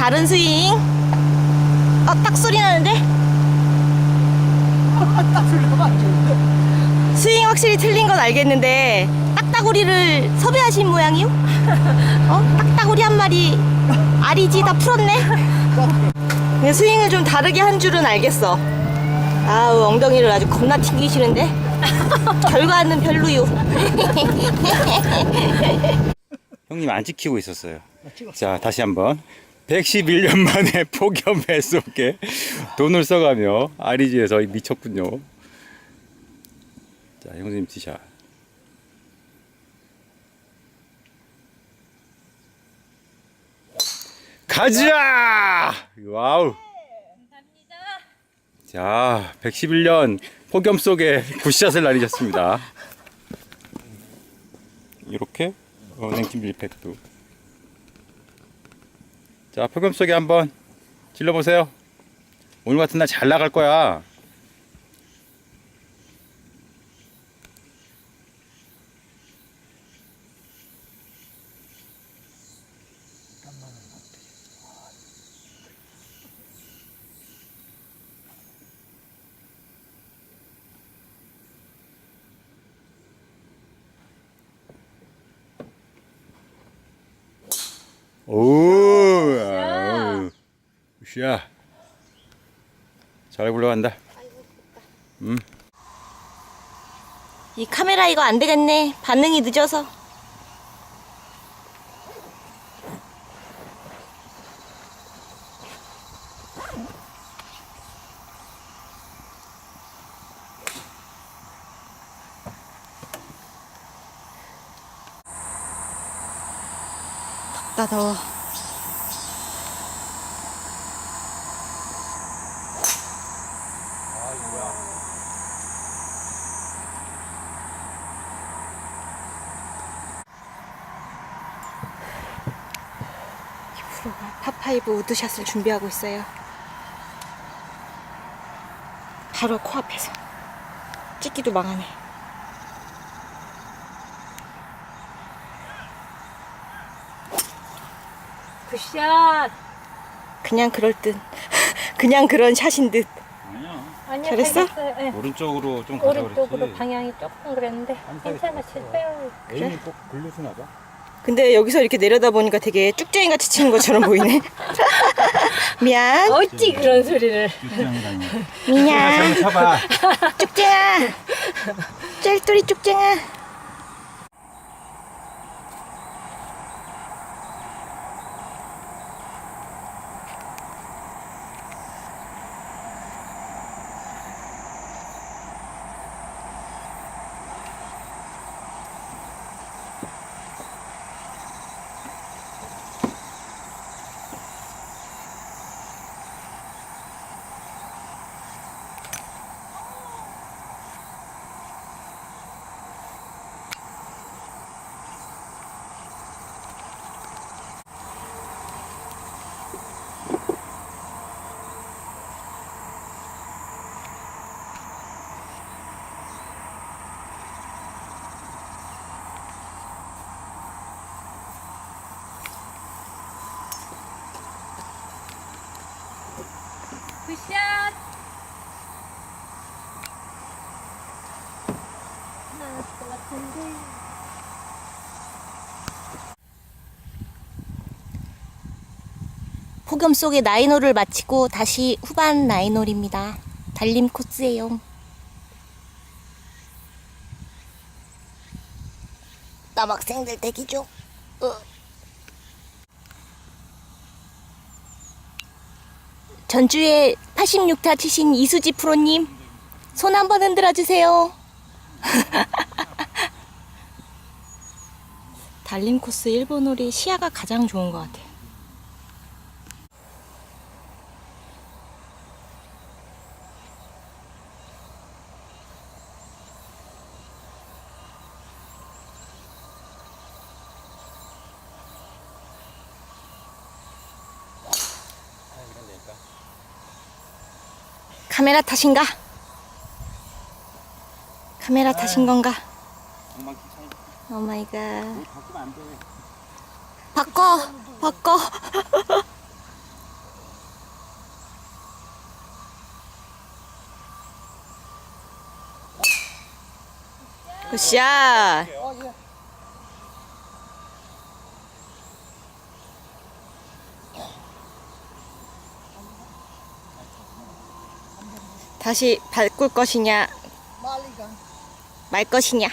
다른 스윙. 어, 딱 소리 나는데? 스윙 확실히 틀린 건 알겠는데 딱따구리를 섭외하신 모양이요? 어? 딱따구리 한 마리 아리지 다 풀었네? 스윙을 좀 다르게 한 줄은 알겠어. 아우 엉덩이를 아주 겁나 튕기시는데 결과는 별로요. 형님 안 지키고 있었어요. 자, 다시 한번. 111년 만에 폭염 배 속에 돈을 써가며 아리지에서 미쳤군요. 자, 형님 티샷. 가자! 와우. 자, 111년 폭염 속에 굿샷을 날리셨습니다. 이렇게 어, 냉찜 밀팩도. 자, 폭염 속에 한번 질러보세요. 오늘 같은 날 잘 나갈 거야. 오, 샤. 잘 굴러간다. 이 카메라 이거 안 되겠네. 반응이 늦어서. 덥다 더워. 파파이브 우드샷을 준비하고 있어요. 바로 코앞에서. 찍기도 망하네. 굿샷. 그냥 그럴 듯. 그냥 그런 샷인 듯. 아니야. 아니요, 잘했어? 잘. 예. 오른쪽으로 좀 가자 오른쪽으로 그랬지. 방향이 조금 그랬는데 괜찮아, 실패요. 에임이 꼭 글루스나 봐. 근데 여기서 이렇게 내려다 보니까 되게 쭉쟁이 같이 치는 것처럼 보이네. 미안. 어찌 그런 소리를? 육장이라니. 미안. 쳐봐. 쭉쟁아. 짤돌이 쭉쟁아. 굿샷. 나왔을 것 같은데. 폭염 속에 나인홀을 마치고 다시 후반 나인홀입니다. 달림 코스예요. 남학생들 대기 중. 어. 전주에 86타 치신 이수지 프로님 손 한번 흔들어 주세요. 달림 코스 1번 홀이 시야가 가장 좋은 것 같아요. 카메라 탓인가? 카메라 탓인 건가? 오 마이 갓. 바꿔! 바꿔! 굿샷! 다시 바꿀 것이냐, 말 것이냐.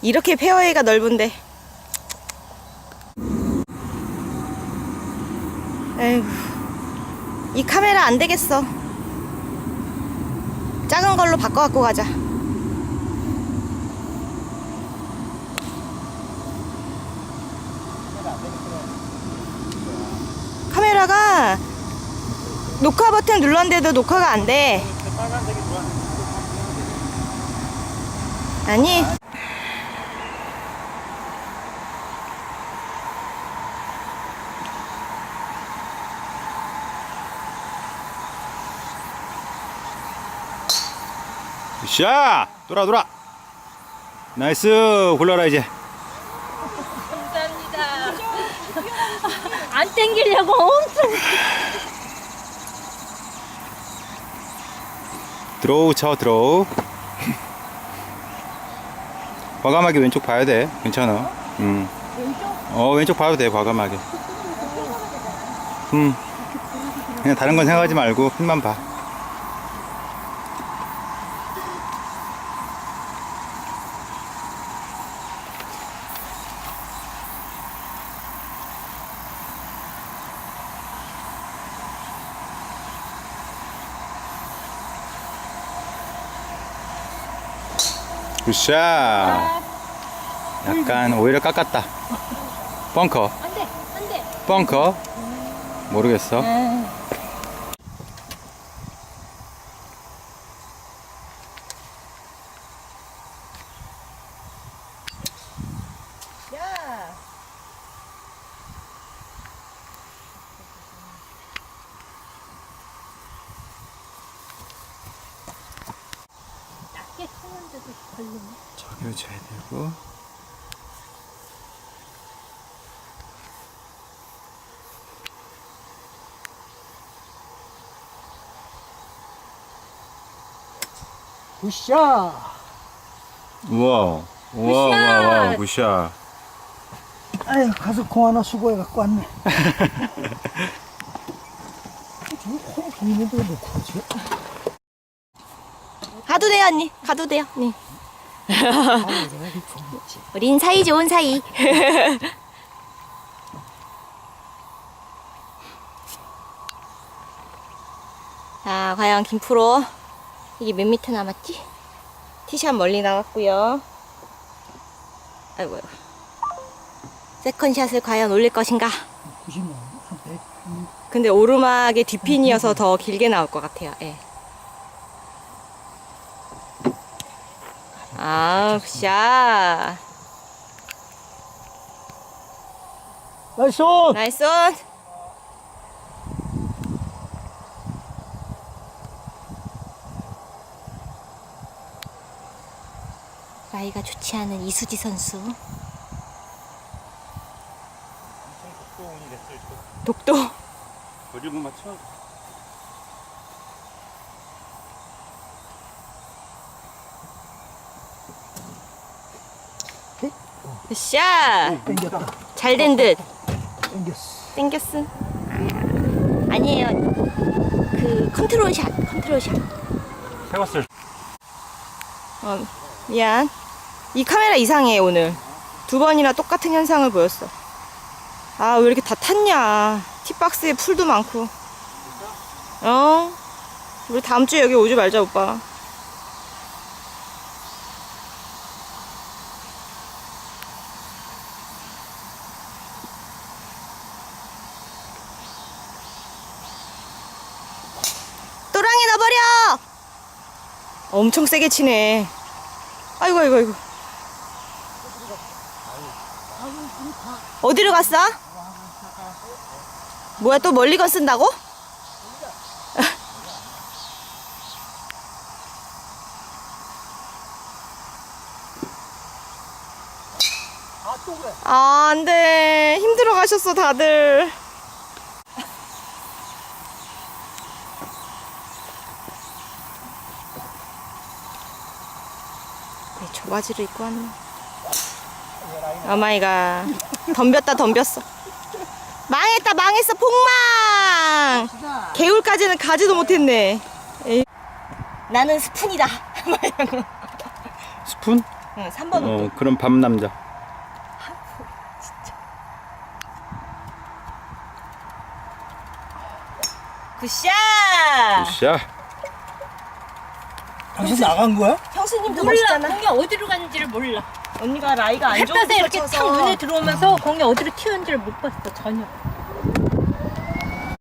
이렇게 페어웨이가 넓은데. 에휴, 이 카메라 안 되겠어. 작은 걸로 바꿔 갖고 가자. 카메라가 녹화 버튼 눌렀는데도 녹화가 안 돼. 아니. 샷! 돌아 돌아. 나이스. 굴러라 이제. 감사합니다. 안 땡기려고 엄청. 드로우 쳐 드로우. 과감하게 왼쪽 봐야 돼. 괜찮아. 음. 어 왼쪽 봐도 돼 과감하게. 음. 그냥 다른 건 생각하지 말고 핀만 봐. 굿샷. 약간 오히려 깎았다. 벙커. 안 돼, 안 돼. 벙커. 모르겠어. 야. 낮게 치는데도 걸리네. 저기로 쳐야 되고. 굿샷. 우와. 우와, 우와, 우와, 굿샷. 아유, 가서 공 하나 수고해 갖고 왔네. 저거 콩왜 놓고 가지? 가도 돼요, 언니. 가도 돼요, 언니. 우린 사이 좋은 사이. 자, 과연 김프로. 이게 몇 미터 남았지? 티샷 멀리 나갔고요. 아이고. 세컨샷을 과연 올릴 것인가? 90만 원, 한 100. 음, 근데 오르막의 뒷핀이어서 더 길게 나올 것 같아요. 예. 아, 굿샷. 나이스! 나이스 온. 나이가 좋지 않은 이수지 선수. 독도. 거리를 맞춰. 굿샷. 땡겼다. 잘 된 듯. 땡겼어. 땡겼음. 아니에요. 그 컨트롤 샷, 컨트롤 샷. 해봤을. 어, 미안. 이 카메라 이상해 오늘. 두 번이나 똑같은 현상을 보였어. 아 왜 이렇게 다 탔냐. 티박스에 풀도 많고. 어? 우리 다음 주에 여기 오지 말자 오빠. 엄청 세게 치네. 아이고, 아이고, 아이고. 어디로 갔어? 뭐야, 또 멀리 건 쓴다고? 아, 안 돼. 힘들어 가셨어, 다들. 조바지를 입고 왔네. 어마이가 덤볐다 덤볐어. 망했다 망했어 폭망. 개울까지는 가지도 못했네. 에이. 나는 스푼이다. 스푼? 응, 3번 옷도. 어, 그럼 밤 남자. 굿샷! 자, 당신 나간 거야? 형수님도 몰라. 멋있잖아. 공이 어디로 갔는지를 몰라. 언니가 라이가 안 좋은 햇볕에 데 이렇게 탁 눈에 들어오면서 공이 어디로 튀었는지를 못 봤어 전혀.